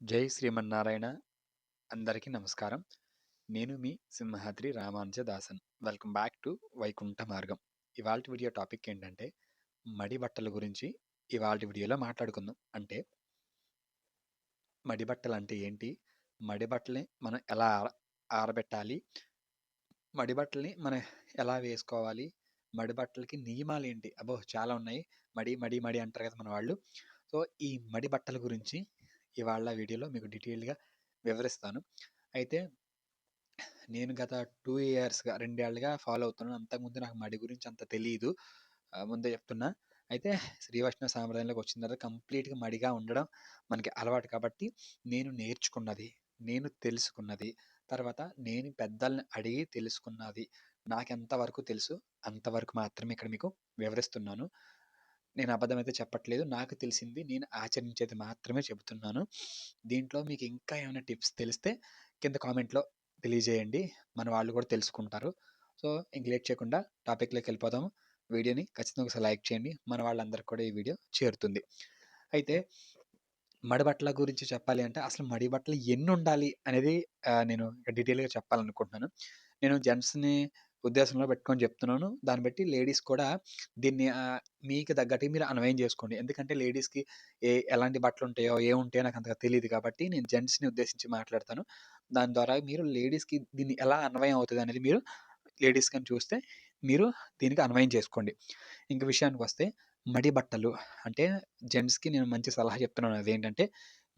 జై శ్రీమన్నారాయణ అందరికీ నమస్కారం. నేను మీ Simhadri Ramanuja Dasan. Welcome back to Vaikuntha Margam. ఇవాళ వీడియో టాపిక్ ఏంటంటే మడి బట్టల గురించి ఇవాళ వీడియోలో మాట్లాడుకుందాం. అంటే మడి బట్టలు అంటే ఏంటి? మడి బట్టల్ని మనం ఎలా ఆర ఆరబెట్టాలి? మడి బట్టల్ని మనం ఎలా వేసుకోవాలి? మడి బట్టలకి నియమాలు ఏంటి? అబ్బో చాలా ఉన్నాయి. మడి మడి మడి అంటారు కదా మన వాళ్ళు. సో ఈ మడి బట్టల గురించి ఇవాళ వీడియోలో మీకు డీటెయిల్గా వివరిస్తాను. అయితే నేను గత టూ ఇయర్స్గా రెండేళ్ళుగా ఫాలో అవుతున్నాను. అంతకుముందు నాకు మడి గురించి అంత తెలియదు ముందే చెప్తున్నా. అయితే శ్రీవైష్ణవ సాంప్రదాయంలోకి వచ్చిన తర్వాత కంప్లీట్గా మడిగా ఉండడం మనకి అలవాటు కాబట్టి నేను నేర్చుకున్నది నేను తెలుసుకున్నది తర్వాత నేను పెద్దల్ని అడిగి తెలుసుకున్నది. నాకు ఎంతవరకు తెలుసు అంతవరకు మాత్రమే ఇక్కడ మీకు వివరిస్తున్నాను. నేను అబద్ధం అయితే చెప్పట్లేదు. నాకు తెలిసింది నేను ఆచరించేది మాత్రమే చెబుతున్నాను. దీంట్లో మీకు ఇంకా ఏమైనా టిప్స్ తెలిస్తే కింద కామెంట్లో తెలియజేయండి. మన వాళ్ళు కూడా తెలుసుకుంటారు. సో ఇంక లేట్ చేయకుండా టాపిక్లోకి వెళ్ళిపోదాము వీడియోని ఖచ్చితంగా ఒకసారి లైక్ చేయండి. మన వాళ్ళందరికీ కూడా ఈ వీడియో చేరుతుంది. అయితే మడి బట్టల గురించి చెప్పాలి అంటే అసలు మడి బట్టలు ఎన్ని ఉండాలి అనేది నేను డీటెయిల్గా చెప్పాలనుకుంటున్నాను. నేను జెంట్స్ని ఉద్దేశంలో పెట్టుకొని చెప్తున్నాను. దాన్ని బట్టి లేడీస్ కూడా దీన్ని మీకు తగ్గట్టు మీరు అన్వయం చేసుకోండి. ఎందుకంటే లేడీస్కి ఏ ఎలాంటి బట్టలు ఉంటాయో ఏ ఉంటాయో నాకు అంతగా తెలియదు కాబట్టి నేను జెంట్స్ని ఉద్దేశించి మాట్లాడతాను. దాని ద్వారా మీరు లేడీస్కి దీన్ని ఎలా అన్వయం అవుతుంది అనేది మీరు లేడీస్ కానీ చూస్తే మీరు దీనికి అన్వయం చేసుకోండి. ఇంక విషయానికి వస్తే మడి బట్టలు అంటే జెంట్స్కి నేను మంచి సలహా చెప్తున్నాను. అదేంటంటే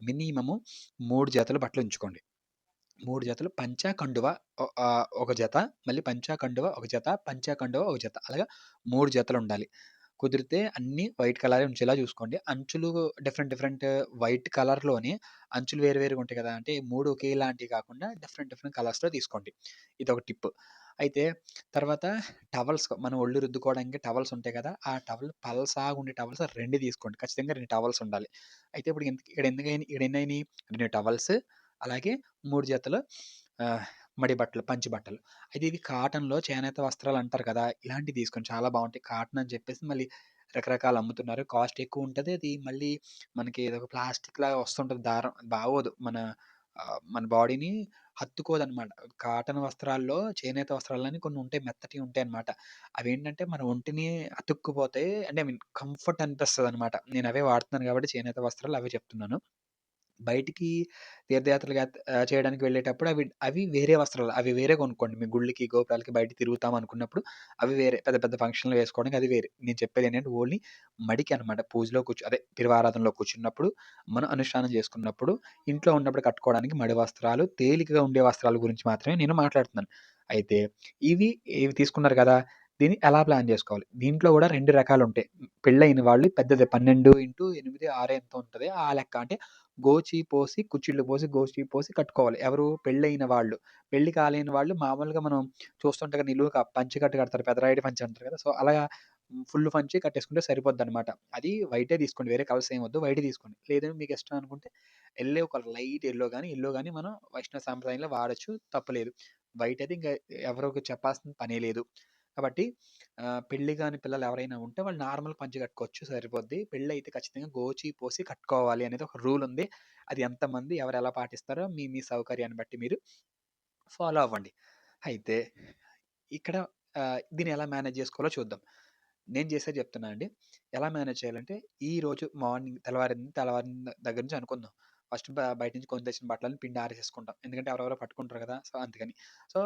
మినిమము మూడు జతలు బట్టలు ఉంచుకోండి. మూడు జతలు. పంచా కండువ ఒ- ఒక జత. మళ్ళీ పంచా కండువ ఒక జత. పంచా కండువ ఒక జత. అలాగా మూడు జతలు ఉండాలి. కుదిరితే అన్ని వైట్ కలర్ ఉంచేలా చూసుకోండి. అంచులు డిఫరెంట్ డిఫరెంట్ వైట్ కలర్లోనే అంచులు వేరు వేరుగా ఉంటాయి కదా! అంటే మూడు ఒకేలాంటివి కాకుండా డిఫరెంట్ డిఫరెంట్ కలర్స్లో తీసుకోండి. ఇది ఒక టిప్. అయితే తర్వాత టవల్స్ మనం ఒళ్ళు రుద్దుకోవడానికి టవల్స్ ఉంటాయి కదా! ఆ టవల్ పల్సాగా ఉండే టవల్స్ రెండు తీసుకోండి. ఖచ్చితంగా రెండు టవల్స్ ఉండాలి. అయితే ఇప్పుడు ఇక్కడ ఎందుకైనా ఇక్కడ ఎన్ని రెండు టవల్స్. అలాగే మూడు జతలు మడి బట్టలు పంచి బట్టలు. అయితే ఇవి కాటన్లో చేనేత వస్త్రాలు అంటారు కదా! ఇలాంటివి తీసుకొని చాలా బాగుంటాయి. కాటన్ అని చెప్పేసి మళ్ళీ రకరకాలు అమ్ముతున్నారు. కాస్ట్ ఎక్కువ ఉంటుంది. అది మళ్ళీ మనకి ఏదో ఒక ప్లాస్టిక్ లాగా వస్తుంటుంది. దారం బాగోదు. మన మన బాడీని హత్తుకోదు అనమాట కాటన్ వస్త్రాల్లో చేనేత వస్త్రాలని కొన్ని ఉంటాయి. మెత్తటి ఉంటాయి అనమాట అవి ఏంటంటే మన ఒంటిని అతుక్కుపోతాయి. అంటే ఐ మీన్ కంఫర్ట్ అనిపిస్తుంది అనమాట నేను అవే వాడుతున్నాను కాబట్టి చేనేత వస్త్రాలు అవే చెప్తున్నాను. బయటికి తీర్థయాత్రలు గాత్ ఆహ్, చేయడానికి వెళ్ళేటప్పుడు అవి అవి వేరే వస్త్రాలు. అవి వేరే కొనుక్కోండి. మీ గుళ్ళకి, గోపురాలకి బయట తిరుగుతాం అనుకున్నప్పుడు అవి వేరే. పెద్ద పెద్ద ఫంక్షన్లు వేసుకోవడానికి అది వేరే. నేను చెప్పేదేంటంటే ఓన్లీ మడికి అనమాట. పూజలో కూర్చో అదే తిరువారాధనలో కూర్చున్నప్పుడు, మనం అనుష్ఠానం చేసుకున్నప్పుడు, ఇంట్లో ఉన్నప్పుడు కట్టుకోవడానికి మడి వస్త్రాలు, తేలికగా ఉండే వస్త్రాల గురించి మాత్రమే నేను మాట్లాడుతున్నాను. అయితే ఇవి ఇవి తీసుకున్నారు కదా! దీన్ని ఎలా ప్లాన్ చేసుకోవాలి? దీంట్లో కూడా 2 రకాలుంటాయి. పెళ్ళైన వాళ్ళు పెద్దదే 12/8, 6 ఎంతో ఉంటది. ఆ లెక్క అంటే గోచి పోసి, కుచ్చిళ్ళు పోసి, గోచి పోసి కట్టుకోవాలి. ఎవరు? పెళ్ళైన వాళ్ళు. పెళ్ళి కాలేని వాళ్ళు మామూలుగా మనం చూస్తుంటే కదా నిలువుగా పంచి కట్టు కడతారు. పెదరాయుడు పంచె అంటారు కదా! సో, అలాగా ఫుల్ పంచి కట్టేసుకుంటే సరిపోద్ది అనమాట అది వైటే తీసుకోండి. వేరే కలర్స్ ఏమొద్దు. వైటే తీసుకోండి. లేదంటే మీకు ఇష్టం అనుకుంటే ఎల్లో కలర్ లైట్ ఎల్లో కానీ ఎల్లో కానీ మనం వైష్ణవ సాంప్రదాయంలో వాడచ్చు తప్పలేదు వైట్ అయితే ఇంకా ఎవరికి చెప్పాల్సిన పనే లేదు. కాబట్టి పెళ్ళి కాని పిల్లలు ఎవరైనా ఉంటే వాళ్ళు నార్మల్ పంచె కట్టుకోవచ్చు సరిపోద్ది. పెళ్ళి అయితే ఖచ్చితంగా గోచి పోసి కట్టుకోవాలి అనేది ఒక రూల్ ఉంది. అది ఎంతమంది ఎవరు ఎలా పాటిస్తారో మీ మీ సౌకర్యాన్ని బట్టి మీరు ఫాలో అవ్వండి. అయితే ఇక్కడ దీన్ని ఎలా మేనేజ్ చేసుకోవాలో చూద్దాం. నేను చేసేది చెప్తున్నా అండి. ఎలా మేనేజ్ చేయాలంటే ఈరోజు మార్నింగ్ తెల్లవారింది తెల్లవారిన దగ్గర నుంచి అనుకుందాం. ఫస్ట్ బయట నుంచి కొని తెచ్చిన బట్టలను పిండి ఆరేసేసుకుంటాం. ఎందుకంటే ఎవరెవరో పట్టుకుంటారు కదా! సో, అందుకని. సో,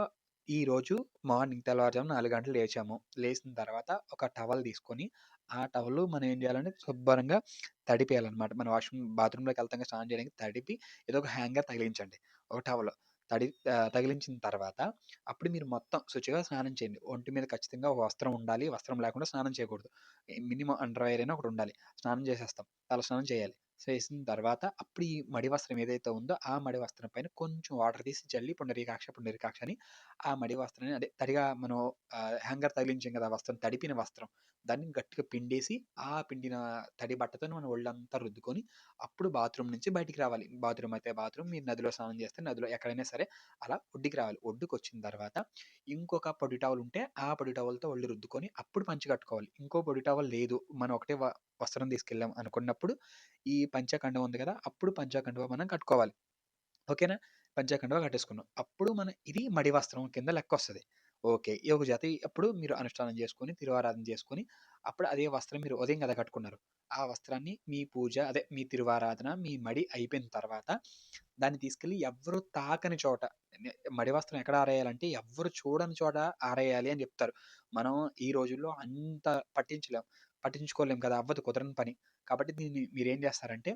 ఈరోజు మార్నింగ్ తెల్లవారుజామున 4 గంటలకు లేచాము. లేసిన తర్వాత ఒక టవల్ తీసుకొని, ఆ టవలు మనం ఏం చేయాలంటే శుభ్రంగా తడిపేయాలనమాట. మనం వాష్‌రూమ్ బాత్రూమ్‌లోకి వెళ్తాం కదా! స్నానం చేయడానికి తడిపి ఏదో ఒక హ్యాంగర్ తగిలించండి. ఒక టవల్ తడి ఆహ్, తగిలించిన తర్వాత అప్పుడు మీరు మొత్తం శుచిగా స్నానం చేయండి. ఒంటి మీద ఖచ్చితంగా ఒక వస్త్రం ఉండాలి. వస్త్రం లేకుండా స్నానం చేయకూడదు. మినిమమ్ అండర్‌వేర్ అయినా ఒకటి ఉండాలి. స్నానం చేసేస్తాం. తలస్నానం చేయాలి. చేసిన తర్వాత అప్పుడు ఈ మడి వస్త్రం ఏదైతే ఉందో ఆ మడి వస్త్రం పైన కొంచెం వాటర్ తీసి జల్లి పుండరీకాక్ష, పుండరీకాక్ష అని ఆ మడి వస్త్రాన్ని అదే తడిగా మనం హ్యాంగర్ తగిలించాం కదా! వస్త్రం తడిపిన వస్త్రం. దాన్ని గట్టిగా పిండేసి ఆ పిండిన తడి బట్టతో మనం ఒళ్ళంతా రుద్దుకొని అప్పుడు బాత్రూమ్ నుంచి బయటికి రావాలి. బాత్రూమ్ అయితే బాత్రూమ్, మీరు నదిలో స్నానం చేస్తే నదిలో ఎక్కడైనా సరే అలా ఒడ్డుకి రావాలి. ఒడ్డుకు వచ్చిన తర్వాత ఇంకొక పొడి టవల్ ఉంటే ఆ పొడి టవల్‌తో ఒళ్ళు రుద్దుకొని అప్పుడు పంచి కట్టుకోవాలి. ఇంకో పొడి టవల్ లేదు. మనం ఒకటే వస్త్రం తీసుకెళ్ళాం అనుకున్నప్పుడు ఈ పంచకండువ ఉంది కదా! అప్పుడు పంచకండువ మనం కట్టుకోవాలి. ఓకేనా? పంచకండువ కట్టేసుకున్నాం. అప్పుడు మన ఇది మడి వస్త్రం కింద లెక్క వస్తుంది ఓకే. ఈ ఒక అప్పుడు మీరు అనుష్ఠానం చేసుకొని, తిరువారాధన చేసుకొని, అప్పుడు అదే వస్త్రం మీరు ఉదయం కదా కట్టుకున్నారు. ఆ వస్త్రాన్ని మీ పూజ అదే మీ తిరువారాధన, మీ మడి అయిపోయిన తర్వాత దాన్ని తీసుకెళ్ళి ఎవరు తాకని చోట మడి వస్త్రం ఎక్కడ ఆరేయాలంటే ఎవరు చూడని చోట ఆరేయాలి అని చెప్తారు మనం ఈ రోజుల్లో అంత పట్టించలేం. పట్టించుకోలేం కదా! అవ్వదు కుదరని పని. కాబట్టి దీన్ని మీరేం చేస్తారంటే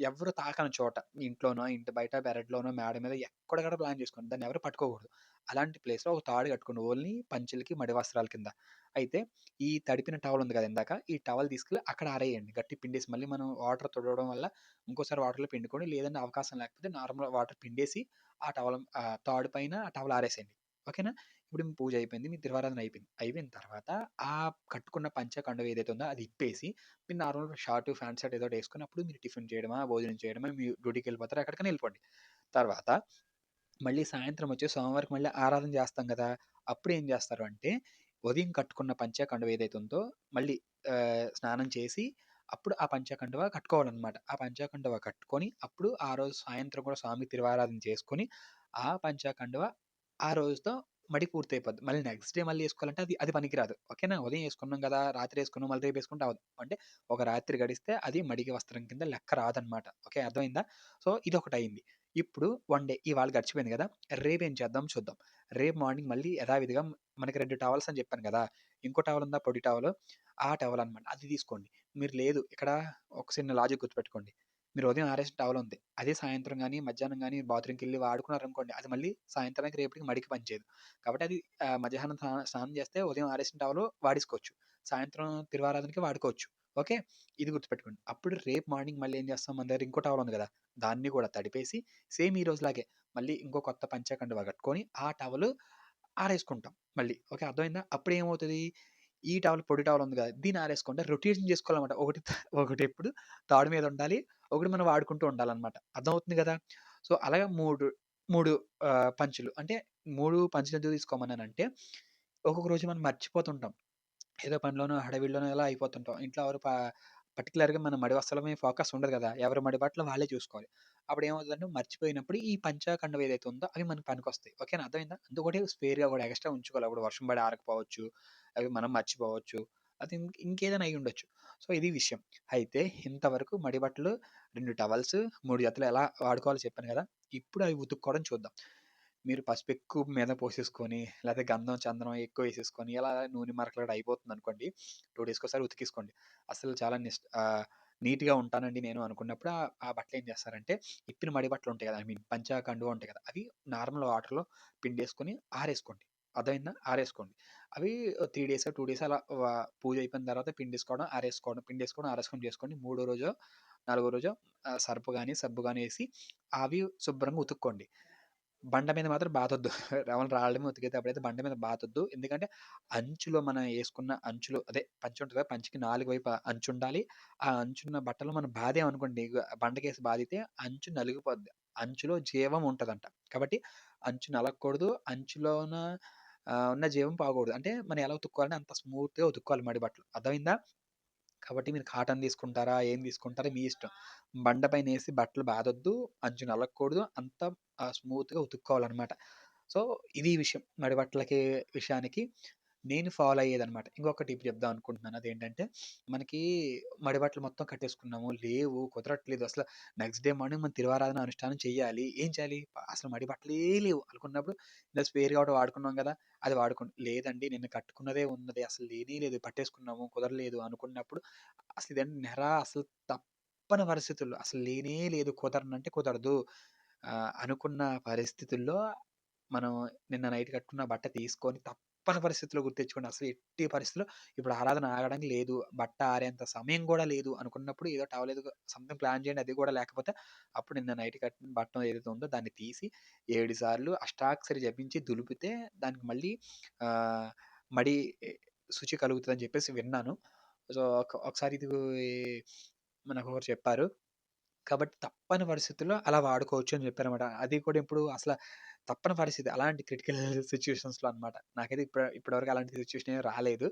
ఎవ్వరు తాకని చోట మీ ఇంట్లోనో, ఇంటి బయట పెరట్లోనో, మేడ మీద ఎక్కడక్కడ ప్లాన్ చేసుకోండి. దాన్ని ఎవరు పట్టుకోకూడదు. అలాంటి ప్లేస్‌లో ఒక తాడు కట్టుకుని ఓన్లీ పంచెలకి, మడి వస్త్రాల కింద. అయితే ఈ తడిపిన టవల్ ఉంది కదా! ఇందాక ఈ టవల్ తీసుకెళ్ళి అక్కడ ఆరేయండి. గట్టి పిండేసి మళ్ళీ మనం వాటర్ తుడవడం వల్ల ఇంకోసారి వాటర్‌లో పిండుకొని లేదంటే అవకాశం లేకపోతే నార్మల్ వాటర్ పిండేసి ఆ టవల్ తాడు పైన ఆ టవల్ ఆరేసేయండి. ఓకేనా? ఇప్పుడు మీ పూజ అయిపోయింది. మీ తిరువారాధన అయిపోయింది. అయిపోయిన తర్వాత ఆ కట్టుకున్న పంచ కండువ ఏదైతే ఉందో అది ఇప్పేసి మీరు నార్మల్ షార్ట్, ఫ్యాంట్ షర్ట్ ఏదో వేసుకుని అప్పుడు మీరు టిఫిన్ చేయడమా, భోజనం చేయడమా, మీ డ్యూటీకెళ్ళిపోతారు. ఎక్కడికైనా వెళ్ళిపోండి తర్వాత మళ్ళీ సాయంత్రం వచ్చి సోమవారికి మళ్ళీ ఆరాధన చేస్తాం కదా అప్పుడు ఏం చేస్తారు అంటే ఉదయం కట్టుకున్న పంచ కండువ ఏదైతే ఉందో మళ్ళీ స్నానం చేసి అప్పుడు ఆ పంచకండవ కండువ ఆ పంచకండవ కట్టుకొని అప్పుడు ఆ రోజు సాయంత్రం కూడా స్వామి తిరువారాధన చేసుకొని ఆ పంచ కండువ ఆ రోజుతో మడి పూర్తయిపోద్ది. మళ్ళీ నెక్స్ట్ డే మళ్ళీ ఏసుకోవాలంటే అది అది పనికిరాదు. ఓకేనా? ఉదయం ఏసుకున్నాం గదా! రాత్రి ఏసుకున్నాం మళ్ళీ రేపు ఏసుకుంటే అవ్వదు. అంటే ఒక రాత్రి గడిస్తే అది మడికి వస్త్రం కింద లెక్క రాదనమాట. ఓకే. అర్థమైందా? సో, ఇదొకటయింది. ఇప్పుడు వన్ డే ఇవాళ గడిచిపోయింది గదా! రేపేం చేద్దాం చూద్దాం. రేపు మార్నింగ్ మళ్ళీ యథావిధిగా మనకి 2 టవల్స్ అని చెప్పాను గదా! ఇంకో టవల్ ఉందా పొడి టవలు. ఆ టవల్ అనమాట. అది తీసుకోండి. మీరు లేదు ఇక్కడ ఒక చిన్న లాజిక్ గుర్తుపెట్టుకోండి. మీరు ఉదయం ఆరేసిన టవల్ ఉంది. అదే సాయంత్రం కానీ మధ్యాహ్నం కానీ బాత్రూమ్కి వెళ్ళి వాడుకున్నారు అనుకోండి అది మళ్ళీ సాయంత్రానికి, రేపటికి మడికి పనిచేయదు. కాబట్టి అది మధ్యాహ్నం స్నానం చేస్తే ఉదయం ఆరేసిన టవల్ వాడేసుకోవచ్చు. సాయంత్రం తిరువారాధనకి వాడుకోవచ్చు. ఓకే. ఇది గుర్తుపెట్టుకోండి. అప్పుడు రేపు మార్నింగ్ మళ్ళీ ఏం చేస్తాం మన దగ్గర ఇంకో టవల్ ఉంది కదా దాన్ని కూడా తడిపేసి సేమ్ ఈ రోజులాగే మళ్ళీ ఇంకో కొత్త పంచ కట్టుకొని ఆ టవల్ ఆరేసుకుంటాం మళ్ళీ. ఓకే. అర్థమైందా? ఏమవుతుంది ఈ టవల్ పొడి టవల్ ఉంది కదా దీన్ని ఆరేసుకుంటే రొటేషన్ చేసుకోవాలన్నమాట. ఒకటి ఒకటి ఎప్పుడు తాడు మీద ఉండాలి. ఒకటి మనం వాడుకుంటూ ఉండాలన్నమాట. అర్థమవుతుంది కదా సో, అలాగే మూడు మూడు పంచులు అంటే మూడు పంచులు ఎందుకు తీసుకోమన్నానంటే ఒక్కొక్క రోజు మనం మర్చిపోతుంటాం. ఏదో పనిలోనో, హడావిడిలోనో ఇలా అయిపోతుంటాం. ఇంట్లో ఎవరు ప పర్టిక్యులర్‌గా మన మడి వస్త్రాల మీద ఫోకస్ ఉండదు కదా ఎవరి మడి బట్టలు వాళ్ళే చూసుకోవాలి. అప్పుడు ఏమవుతుందంటే మర్చిపోయినప్పుడు ఈ పంచాకండం ఏదైతే ఉందో అవి మనకు పనికొస్తాయి. ఓకేనా? అర్థమైందా? ఇంకొకటి స్పేర్‌గా కూడా ఎక్స్‌ట్రా ఉంచుకోవాలి. అప్పుడు వర్షం పడి ఆరకపోవచ్చు. అవి మనం మర్చిపోవచ్చు. అది ఇంకేదైనా ఇంకేదైనా అయ్యుండొచ్చు. సో, ఇది విషయం. అయితే ఇంతవరకు మడి బట్టలు రెండు టవల్స్, మూడు జతలు ఎలా వాడుకోవాలో చెప్పాను కదా ఇప్పుడు అవి ఉతుక్కోవడం చూద్దాం. మీరు పసుపు ఎక్కువ మీద పోసేసుకొని, లేకపోతే గంధం, చందనం ఎక్కువ వేసేసుకొని ఇలా నూనె మరకలాట అయిపోతుందనుకోండి, 2 డేస్‌కోసారి ఉతికేసుకోండి. అసలు చాలా నిష్ నీట్‌గా ఉంటానండి నేను అనుకున్నప్పుడు ఆ ఆ బట్టలేం చేస్తారంటే, ఇప్పిన మడి బట్టలుంటాయి కదా ఐ మీన్ పంచ, కండువ ఉంటాయి కదా అవి నార్మల్ వాటర్‌లో పిండేసుకొని ఆరేసుకోండి. అదైనా ఆరేసుకోండి. అవి త్రీ డేస్ టూ డేస్ అలా పూజ అయిపోయిన తర్వాత పిండేసుకోవడం, ఆరేసుకోవడం, పిండేసుకోవడం, ఆరేసుకోవడం చేసుకోండి. మూడో రోజు నాలుగో రోజు సర్పు కానీ సబ్బు కానీ వేసి అవి శుభ్రంగా ఉతుక్కోండి. బండ మీద మాత్రం బాతొద్దు. ఏమన్నా రాళ్ళ మీద ఉతికేటప్పుడైతే బండ మీద బాతొద్దు. ఎందుకంటే అంచులో మనం వేసుకున్న అంచులో అదే పంచి ఉంటుంది కదా! పంచికి నాలుగు వైపు అంచుండాలి. ఆ అంచున్న బట్టలు మనం బాదేమనుకోండి బండకేసి బాదితే అంచు నలిగిపోద్ది. అంచులో జీవం ఉంటుందంట కాబట్టి అంచు నలగకూడదు. అంచులోన ఉన్న జీవం పోకూడదు. అంటే మనం ఎలా ఉతుక్కోవాలంటే అంత స్మూత్‌గా ఉతుక్కోవాలి మడి బట్టలు. అర్థమైందా? కాబట్టి మీరు కాటన్ తీసుకుంటారా? ఏం తీసుకుంటారా మీ ఇష్టం. బండ పైనేసి బట్టలు బాదొద్దు. అంచు నలగకూడదు. అంత స్మూత్‌గా ఉతుక్కోవాలన్నమాట సో, ఇది విషయం. మడి బట్టలకి విషయానికి నేను ఫాలో అయ్యేదనమాట. ఇంకొక టిప్ చెప్దాం అనుకుంటున్నాను. అదేంటంటే, మనకి మడి బట్టలు మొత్తం కట్టేసుకున్నాము. లేవు, కుదరట్లేదు. అసలు నెక్స్ట్ డే మార్నింగ్ మనం తిరువారాధన అనుష్ఠానం చేయాలి. ఏం చేయాలి? అసలు మడి బట్టలే లేవు అనుకున్నప్పుడు ఇలా స్పేర్‌గా ఒకటి వాడుకున్నాం కదా అది వాడుకోండి. లేదండి నేను కట్టుకున్నదే ఉన్నది. అసలు లేనే లేదు. పట్టేసుకున్నాము. కుదరలేదు అనుకున్నప్పుడు అసలు ఇదేంటి నెర అసలు తప్పని పరిస్థితుల్లో అసలు లేనే లేదు. కుదరనంటే కుదరదు. అనుకున్న పరిస్థితుల్లో మనం నిన్న నైట్ కట్టుకున్న బట్ట తీసుకొని తప్ప తప్పని పరిస్థితిలో గుర్తించుకోండి అసలు ఎట్టి పరిస్థితిలో ఇప్పుడు ఆరాధన ఆగడానికి లేదు. బట్ట ఆరేంత సమయం కూడా లేదు అనుకున్నప్పుడు ఏదో టవలేదు సంథింగ్ ప్లాన్ చేయండి. అది కూడా లేకపోతే అప్పుడు నిన్న నైట్ కట్టిన బట్టం ఏదైతే ఉందో దాన్ని తీసి ఏడు సార్లు అష్టాక్షరి జపించి దులిపితే దానికి మళ్ళీ మడి శుచి కలుగుతుందని చెప్పేసి విన్నాను. సో, ఒకసారి ఇది మనకొకరు చెప్పారు. కాబట్టి తప్పని పరిస్థితుల్లో అలా వాడుకోవచ్చు అని చెప్పారనమాట. అది కూడా ఇప్పుడు అసలు తప్పని పరిస్థితి. అలాంటి క్రిటికల్ సిచ్యువేషన్స్లో అనమాట. నాకైతే ఇప్పుడు ఇప్పటివరకు అలాంటి సిచ్యువేషన్ ఏమి రాలేదు.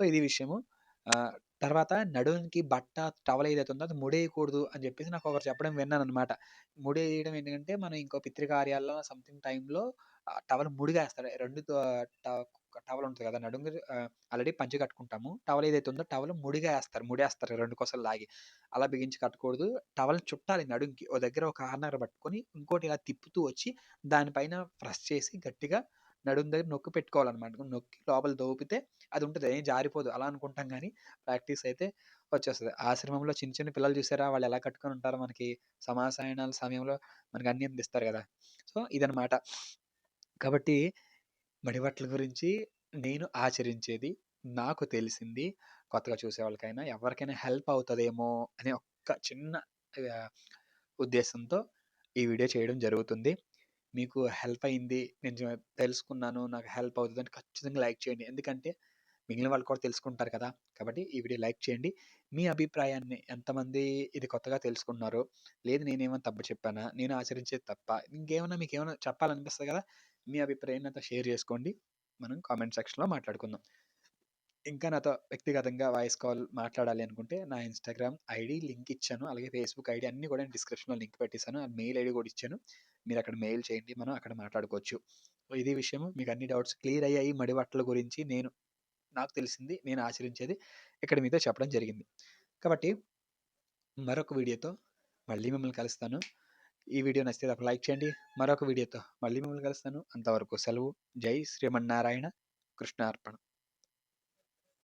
సో, ఇది విషయము. తర్వాత నడుంకి బట్ట, టవల్ ఏదైతే ఉందో అది ముడేయకూడదు అని చెప్పేసి నాకు ఒకరు చెప్పడం విన్నాను అనమాట ముడేయడం ఎందుకంటే, మనం ఇంకో పితృకార్యాల్లో సంథింగ్ టైంలో టవల్ ముడిగేస్తాడు రెండు టవల్ ఉంటుంది కదా! నడుము ఆల్రెడీ పంచి కట్టుకుంటాము. టవల్ ఏదైతే ఉందో టవల్ ముడిగా వేస్తారు ముడేస్తారు రెండు కొసలు లాగి. అలా బిగించి కట్టకూడదు. టవల్ చుట్టాలి నడుంకి. ఓ దగ్గర ఒక కార్నర్ పట్టుకొని, ఇంకోటి ఇలా తిప్పుతూ వచ్చి, దానిపైన ప్రెస్ చేసి గట్టిగా నడుము దగ్గర నొక్కి పెట్టుకోవాలన్నమాట నొక్కి లోపల దోపితే అది ఉంటుంది ఏం జారిపోదు. అలా అనుకుంటాం కానీ ప్రాక్టీస్ అయితే వచ్చేస్తుంది ఆశ్రమంలో చిన్న చిన్న పిల్లలు చూసారా? వాళ్ళు ఎలా కట్టుకొని ఉంటారో మనకి సమాసాయనాల సమయంలో మనకి అన్ని అందిస్తారు కదా సో, ఇదనమాట. కాబట్టి మడిబట్టల గురించి నేను ఆచరించేది, నాకు తెలిసింది, కొత్తగా చూసేవాళ్ళకైనా ఎవరికైనా హెల్ప్ అవుతదేమో అనే ఒక్క చిన్న ఆహ్, ఉద్దేశంతో ఈ వీడియో చేయడం జరుగుతుంది. మీకు హెల్ప్ అయింది. నేను జ తెలుసుకున్నాను. నాకు హెల్ప్ అవుతదని ఖచ్చితంగా లైక్ చేయండి. ఎందుకంటే, మిగిలిన వాళ్ళు కూడా తెలుసుకుంటారు కదా! కాబట్టి ఈ వీడియో లైక్ చేయండి. మీ అభిప్రాయాన్ని ఎంతమంది ఇది కొత్తగా తెలుసుకున్నారు లేదు నేనేమైనా తప్పు చెప్పానా? నేను ఆచరించేది తప్పా? ఇంకేమన్నా మీకేమన్నా చెప్పాలనిపిస్తది కదా! మీ అభిప్రాయాన్ని నాతో షేర్ చేసుకోండి. మనం కామెంట్ సెక్షన్‌లో మాట్లాడుకుందాం. ఇంకా నాతో వ్యక్తిగతంగా వాయిస్ కాల్ మాట్లాడాలి అనుకుంటే, నా ఇన్‌స్టాగ్రామ్ ఐడి లింక్ ఇచ్చాను. అలాగే ఫేస్‌బుక్ ఐడి అన్నీ కూడా డిస్క్రిప్షన్‌లో లింక్ పెట్టేసాను. అండ్ మెయిల్ ఐడి కూడా ఇచ్చాను. మీరు అక్కడ మెయిల్ చేయండి. మనం అక్కడ మాట్లాడుకోవచ్చు. ఇది విషయం. మీకు అన్ని డౌట్స్ క్లియర్ అయ్యాయి మడిబట్టల గురించి. నేను నాకు తెలిసింది, నేను ఆచరించేది ఇక్కడ మీతో చెప్పడం జరిగింది. కాబట్టి మరొక వీడియోతో మళ్ళీ మిమ్మల్ని కలుస్తాను. ఈ వీడియో నచ్చితే ఒక లైక్ చేయండి. మరొక వీడియోతో మళ్ళీ మిమ్మల్ని కలుస్తాను. అంతవరకు సెలవు. జై శ్రీమన్నారాయణ. కృష్ణార్పణ